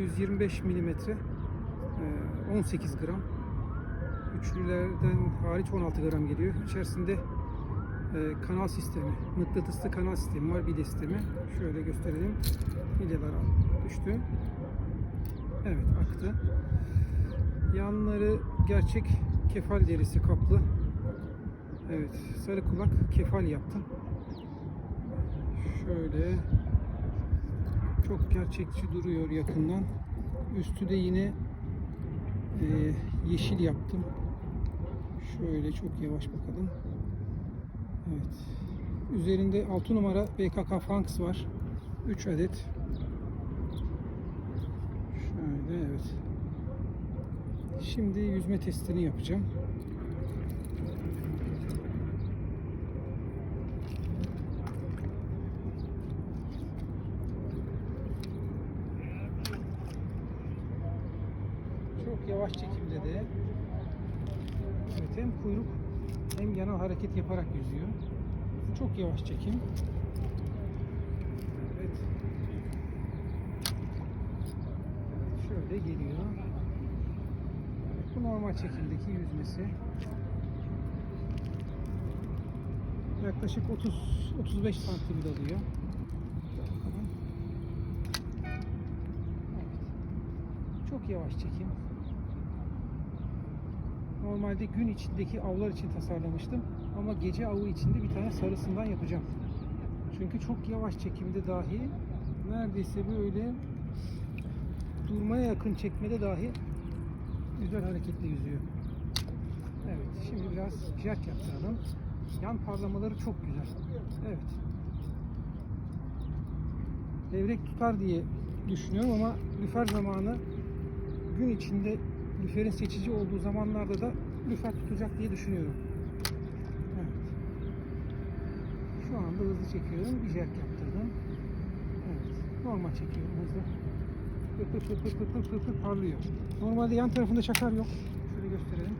125 milimetre, e, 18 gram. Üçlülerden hariç 16 gram geliyor. İçerisinde e, kanal sistemi, mıknatıslı kanal sistemi var, bilye sistemi. Şöyle gösterelim. Bilyeler düştü. Evet, aktı. Yanları gerçek kefal derisi kaplı. Evet, sarı kulak kefal yaptım. Şöyle çok gerçekçi duruyor yakından. Üstü de yine e, yeşil yaptım. Şöyle çok yavaş bakalım. Evet. Üzerinde 6 numara BKK Franks var. 3 adet. Şöyle evet. Şimdi yüzme testini yapacağım. Çok yavaş çekimde de evet, hem kuyruk hem yanal hareket yaparak yüzüyor. Çok yavaş çekim. Evet. Şöyle geliyor. Bu normal çekimdeki yüzmesi. Yaklaşık 30 35 santim dalıyor. Çok yavaş çekim. Normalde gün içindeki avlar için tasarlamıştım. Ama gece avı içinde bir tane sarısından yapacağım. Çünkü çok yavaş çekimde dahi neredeyse böyle durmaya yakın çekmede dahi güzel hareketle yüzüyor. Evet, şimdi biraz jerk yaptıralım. Yan parlamaları çok güzel. Evet. Levrek tutar diye düşünüyorum ama lüfer zamanı gün içinde lüferin seçici olduğu zamanlarda da lüfer tutacak diye düşünüyorum. Evet. Şu anda hızlı çekiyorum. Bir jerk yaptırdım. Evet. Normal çekiyorum hızlı. Pır pır pır pır pır pır pır parlıyor. Normalde yan tarafında çakar yok. Şöyle gösterelim.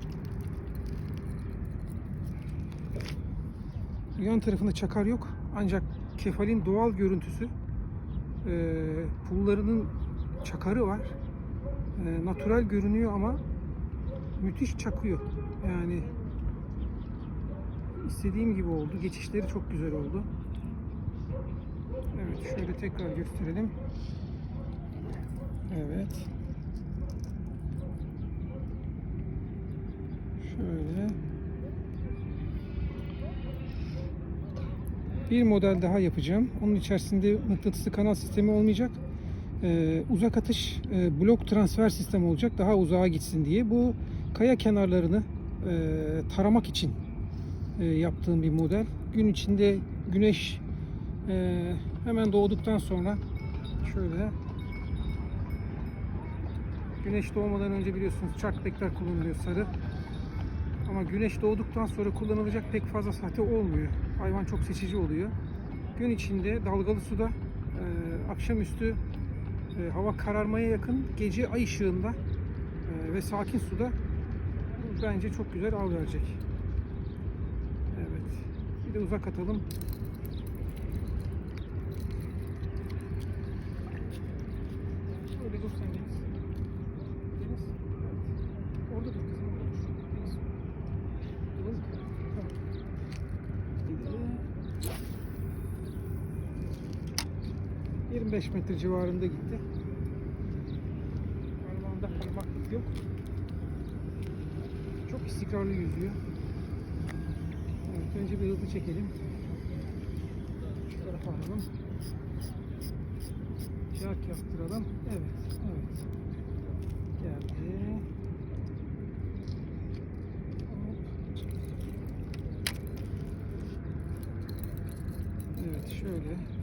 Yan tarafında çakar yok. Ancak kefalin doğal görüntüsü e, pullarının çakarı var. E, natural görünüyor ama müthiş çakıyor. Yani istediğim gibi oldu. Geçişleri çok güzel oldu. Evet şöyle tekrar gösterelim. Evet. Şöyle. Bir model daha yapacağım. Onun içerisinde mıknatıslı kanal sistemi olmayacak. Ee, uzak atış e, blok transfer sistemi olacak. Daha uzağa gitsin diye. Bu kaya kenarlarını e, taramak için e, yaptığım bir model. Gün içinde güneş e, hemen doğduktan sonra şöyle Güneş doğmadan önce biliyorsunuz çarkbekler kullanılıyor sarı. Ama güneş doğduktan sonra kullanılacak pek fazla sahte olmuyor. Hayvan çok seçici oluyor. Gün içinde dalgalı suda, e, akşamüstü e, hava kararmaya yakın, gece ay ışığında e, ve sakin suda bence çok güzel av verecek. Evet. Bir de uzak atalım. Şöyle dur. Deniz. Evet. Orada dur kızım. Orada dur. Deniz. Deniz. Tamam. Bir de 25 metre civarında gitti. Parmağında parmaklık yok. Çok istikrarlı yüzüyor. Evet, önce bir hızlı çekelim. Şu tarafa alalım. Şark yaptıralım. Evet, evet. Geldi. Evet, şöyle